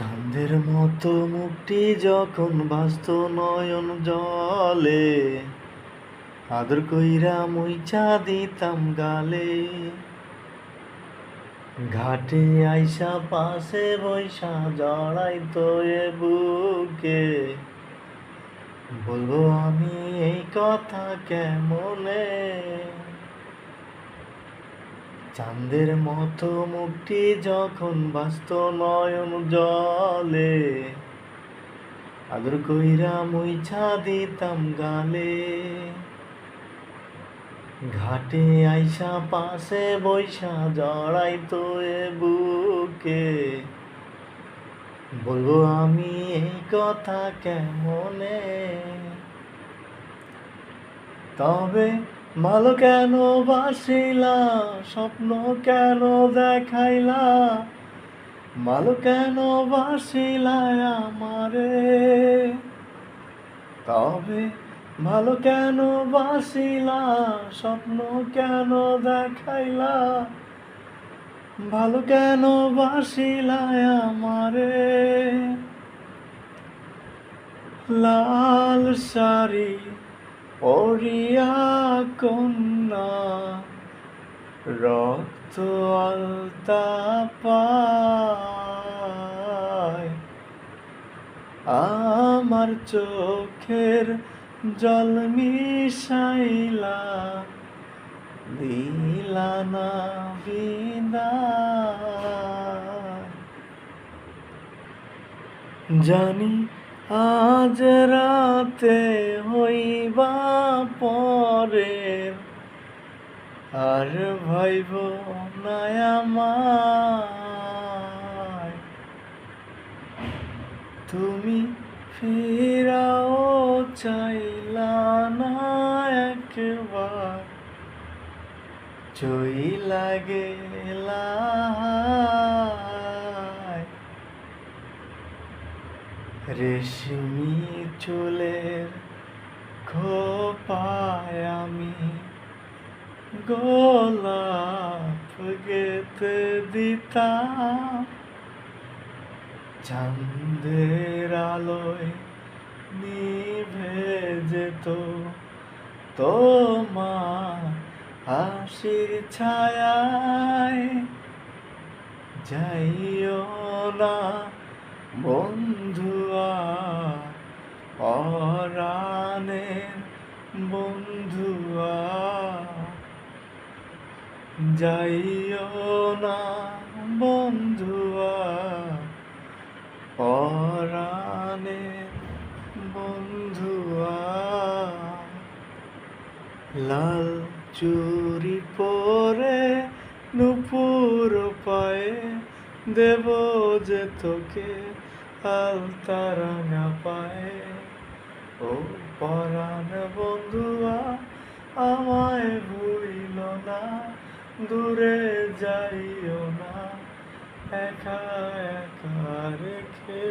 চাঁদের মতো মুক্তি যখন ভাসত নয়ন জলে, আদর কইরা মুইচা দিতাম গালে। ঘাটে আইসা পাশে বৈশা জড়াইতো এ বুকে। বলব আমি এই কথা কেমনে? চাঁদের মতো মুক্তি যখন বাস্ত নয়ন জলে, আদর কইরা মুইছা দিতাম গালে। ঘাটে আইসা পাশে বৈশা জড়াইতো এ বুকে। বলব আমি এই কথা কেমনে? তবে ভালো কেন বাসিলা, স্বপ্ন কেন দেখাইলা? ভালো কেন বাসিলা আমারে? তবে ভালো কেন বাসিলা, স্বপ্ন কেন দেখাইলা? ভালো কেন বাসিলা আমারে? লাল শাড়ি পরিয়া কন্যা রক্ত আলতা পায়। আমার চোখের জল মিশাইলা দিলা না বিদায় জানি আজ রাতে হইবা পরে আর ভাইব নায়ামায় তুমি ফিরাও চাইলা না একবার। চই লাগে রেশমি চুলের খোপায় আমি গোলাপ গেতে দিতাম। চাঁদের আলোয় নিভে যেত তোমার হাসির ছায়ায়। যাইও না বন্ধুয়া বন্ধুয়া যাইও না বন্ধুয়া পরাণের বন্ধুয়া লাল চুরি পরে নুপুর পায়ে দেব যে তোকে আলতারাঙা পায়ে। ও পরাণ বন্ধুয়া আমায় ভুলিল না দূরে যাইও না একা একা রেখে